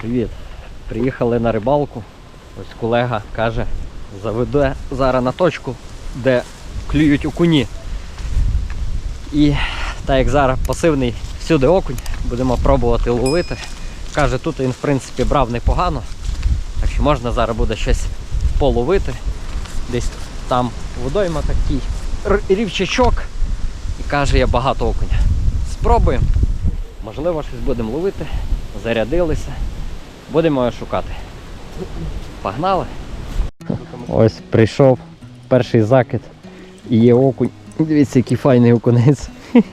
Привіт. Приїхали на рибалку. Ось колега каже, заведе зараз на точку, де клюють окуні. І так як зараз пасивний всюди окунь, будемо пробувати ловити. Каже, тут він в принципі брав непогано. Так що можна зараз буде щось половити. Десь там водойма такий рівчачок. І каже, є багато окуня. Спробуємо. Можливо, щось будемо ловити. Зарядилися. Будемо його шукати. Погнали. Ось прийшов перший закид і є окунь. Дивіться, який файний окунець.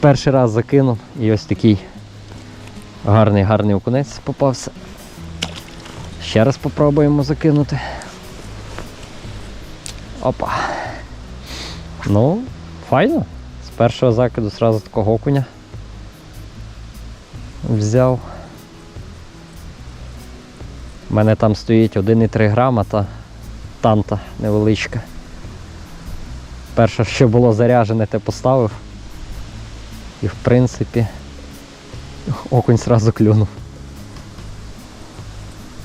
Перший раз закинув і ось такий гарний гарний окунець попався. Ще раз спробуємо закинути. Опа. Ну, файно. З першого закиду зразу такого окуня взяв. У мене там стоїть 1,3 грама та танта невеличка. Перше, що було заряджене, те поставив. І в принципі окунь зразу клюнув.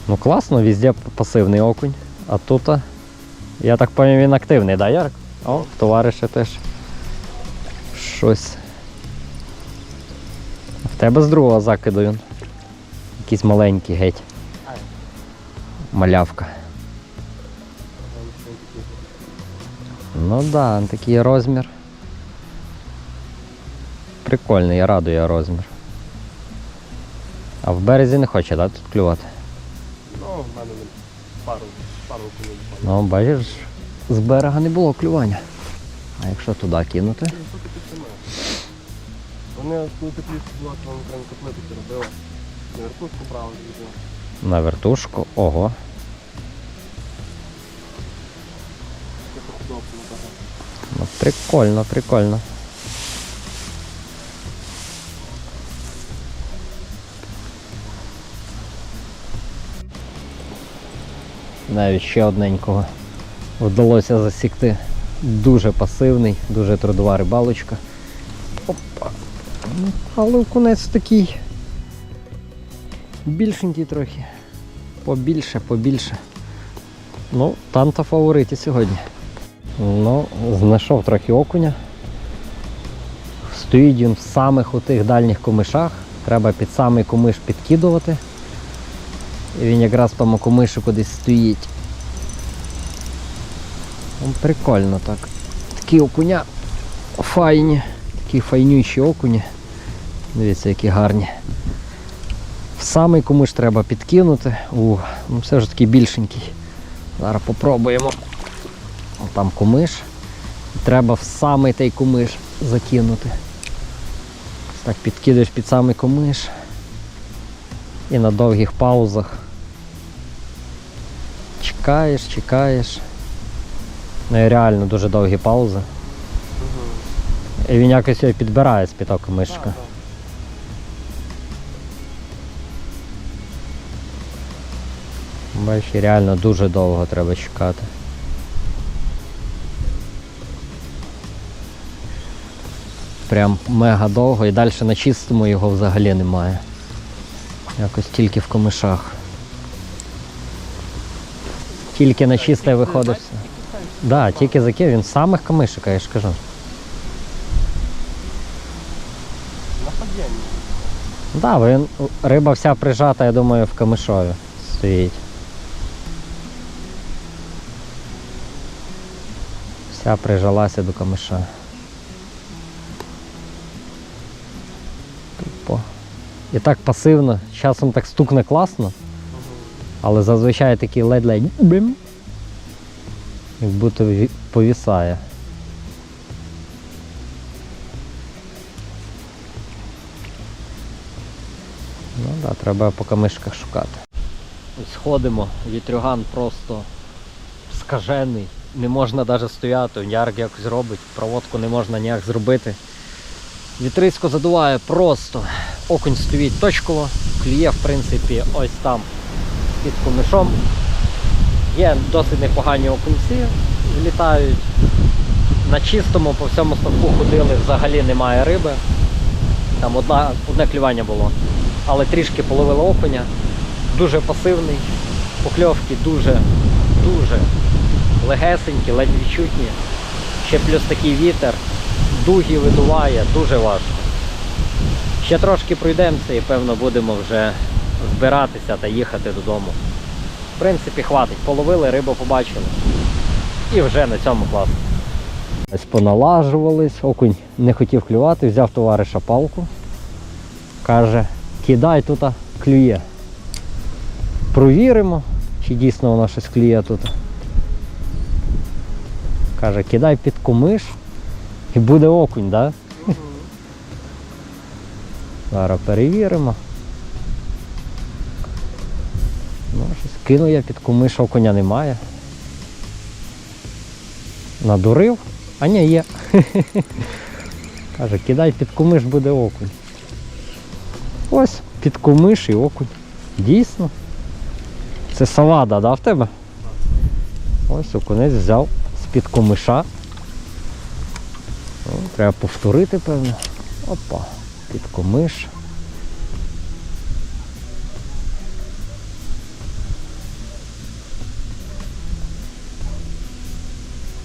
Ну класно, везде пасивний окунь. А тут, я так пам'ятаю, він активний, да, Ярк? О, товариша теж щось. В тебе з другого закиду він. Якийсь маленький геть. Малявка. Ну да, такий розмір. Прикольний, радує розмір. А в березі не хоче, так, тут клювати? Ну, в мене пару, пару кулів. Ну, бачиш, з берега не було клювання. А якщо туди кинути? Вони коли тепліше була, то вони прям котлетики робили. На вертушку брали. На вертушку. Ого. Ну, прикольно, прикольно. Навіть ще одненького вдалося засікти. Дуже пасивний, дуже трудова рибалочка. Опа. Ну, Але окунець такий більшенький трохи. Побільше, побільше. Ну, танта фавориті сьогодні. Ну, знайшов трохи окуня. Стоїть він в самих отих дальніх комишах. Треба під самий комиш підкидувати. І він якраз в тому комишу кудись стоїть. Ну, прикольно так. Такі окуня файні, такі файнючі окуні. Дивіться, які гарні. В самий комиш треба підкинути. У, ну все ж таки більшенький. Зараз попробуємо. Там кумиш. Треба в самий той кумиш закинути. Так підкидаєш під самий кумиш. І на довгих паузах. Чекаєш, чекаєш. Ну і реально дуже довгі паузи. І він якось його підбирає з під того кумишка. Бачиш, реально дуже довго треба чекати. Прям мега довго і далі на чистому його взагалі немає. Якось тільки в комишах. Тільки на чисте виходить. все. Да, тільки закив, він в самих камишиках, я ж кажу. На падінні. Да, він, риба вся прижата, я думаю, в камишові стоїть. Вся прижалася до камиша. І так пасивно, часом так стукне класно, але зазвичай такий ледь-ледь бим. Як будто повісає. Ну так, да, треба по камишках шукати. Ось ходимо, вітрюган просто скажений. Не можна навіть стояти, ярк якось робить, проводку не можна ніяк зробити. Вітрисько задуває просто. Окунь стоїть точково, клює, в принципі, ось там під комишом. Є досить непогані окунці, злітають. На чистому по всьому ставку ходили, взагалі немає риби. Там одна, одне клювання було. але трішки половили окуня. Дуже пасивний. Покльовки дуже, дуже легесенькі, ледь відчутні. Ще плюс такий вітер, дуги видуває, дуже важко. Ще трошки пройдемося і певно будемо вже збиратися та їхати додому. В принципі, хватить. Половили, рибу побачили. І вже на цьому класно. Ось поналажувались, окунь не хотів клювати, взяв товариша палку. Каже, кидай тут клює. Провіримо, чи дійсно воно щось клює тут. Каже, кидай під кумиш і буде окунь, так? Да? Зараз перевіримо. Ну, кинув я під кумиш, окуня немає. Надурив, а ні, є. Каже, кидай під кумиш буде окунь. Ось під кумиш і окунь. Дійсно. Це салада, да, в тебе? Ось окунець взяв з-під кумиша. Треба повторити, певно. Опа, під кумиш.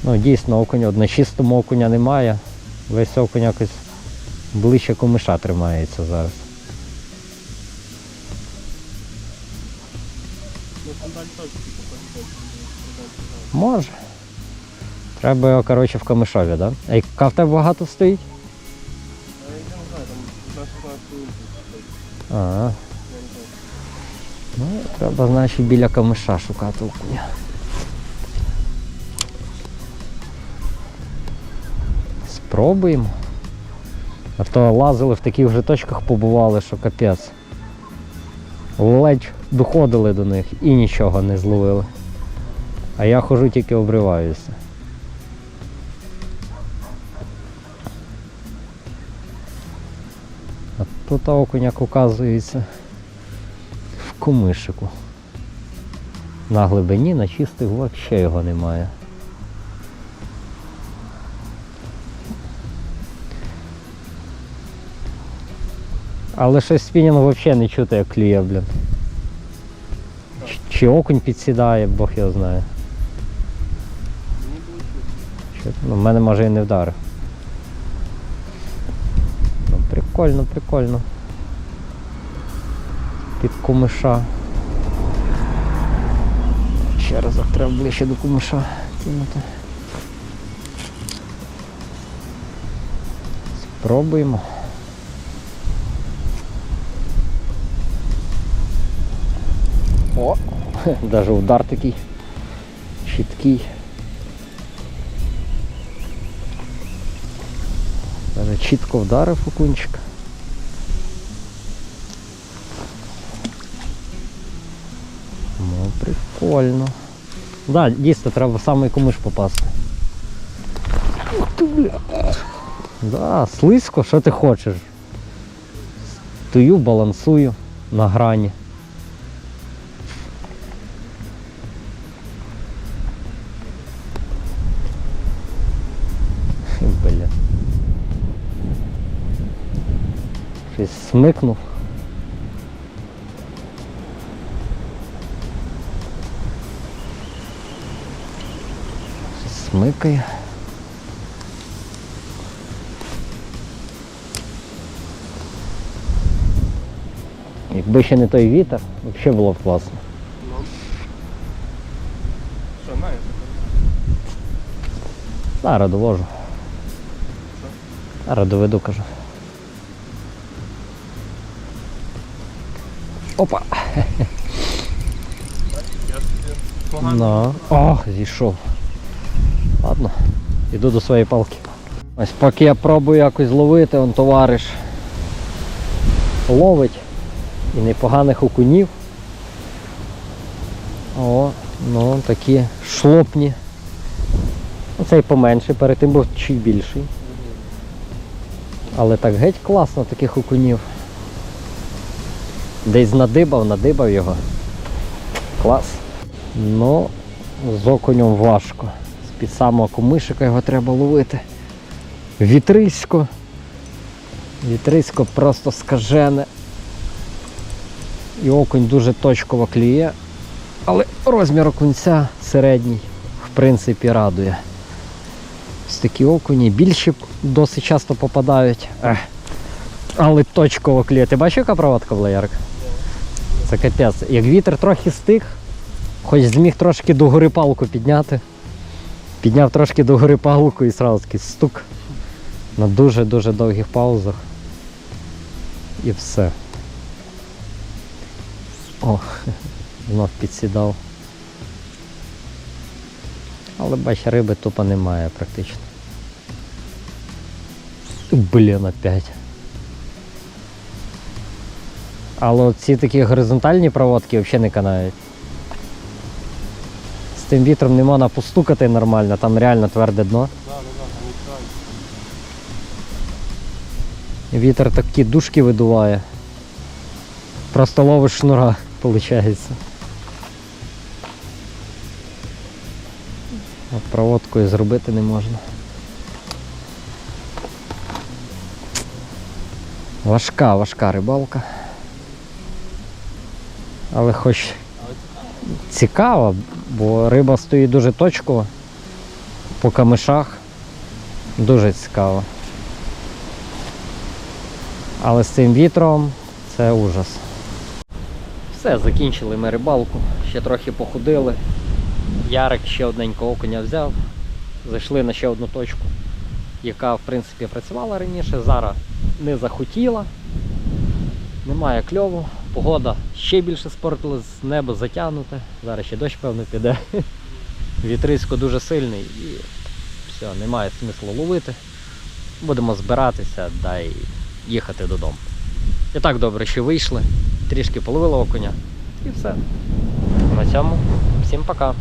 Ну, дійсно, окунь, от на чистому окуня немає. Весь окунь якось ближче кумиша тримається зараз. Може. Треба його, коротше, в камишові, так? Да? А яка в тебе багато стоїть? Ага. Ну, треба, значить, біля камиша шукати окуня. Спробуємо. А то лазили в таких вже точках побували, що капець. Ледь доходили до них і нічого не зловили. А я хожу тільки обриваюся. Тут окуняк оказується в кумишику. На глибині, на чистих взагалі його немає. Але щось спінінг взагалі не чути, як клює, блін. Чи, окунь підсідає, Бог його знає. Чи, ну, мене може і не вдарив. Прикольно, прикольно. Під кумиша. Ще раз треба ближче до кумиша кинути. Спробуємо. О! Навіть удар такий чіткий. Чітко вдарив окунчик. Ну, прикольно. Да, дійсно, треба самий кумиш попасти. Да, слизько, що ти хочеш. Стою, балансую на грані. Щось смикнув. Щось смикає. Якби ще не той вітер, взагалі було б класно. Ну. Що, на, я Зараз довожу. Зараз доведу, кажу. Опа! Ну. О, зійшов. Ладно, іду до своєї палки. Ось поки я пробую якось зловити, он товариш ловить і непоганих окунів. О, ну такі шлопні. Оцей поменше, перед тим був чуть більший. Але так геть класно таких окунів. Десь надибав, надибав його. Клас. Ну, з окунем важко. З-під самого комишика його треба ловити. Вітрисько. Вітрисько просто скажене. І окунь дуже точково клює. Але розмір окунця середній, в принципі, радує. Ось такі окуні більші досить часто попадають. Але точково клює. Ти бачив, яка проводка була, Ярик? Це капець. Як вітер трохи стих, хоч зміг трошки догори палку підняти. Підняв трошки догори палку і сразу такий стук на дуже-дуже довгих паузах. І все. О, знов підсідав. Але бач, риби тупо немає практично. Блін, опять. Але ці такі горизонтальні проводки взагалі не канають. З тим вітром не можна постукати нормально, там реально тверде дно. І. Вітер такі дужки видуває. Просто ловиш шнура, виходить. От проводкою зробити не можна. Важка, важка рибалка. Але хоч цікаво, бо риба стоїть дуже точково по камишах. Дуже цікаво. Але з цим вітром це ужас. Все, закінчили ми рибалку, ще трохи походили. Ярик ще одненького окуня взяв. Зайшли на ще одну точку, яка в принципі працювала раніше, зараз не захотіла. Немає кльову, погода ще більше спортилась, небо затягнуте. Зараз ще дощ, певно, піде. Вітрисько дуже сильний і все, немає смислу ловити. Будемо збиратися да й їхати додому. І так добре, що вийшли, трішки половили окуня і все. На цьому всім пока.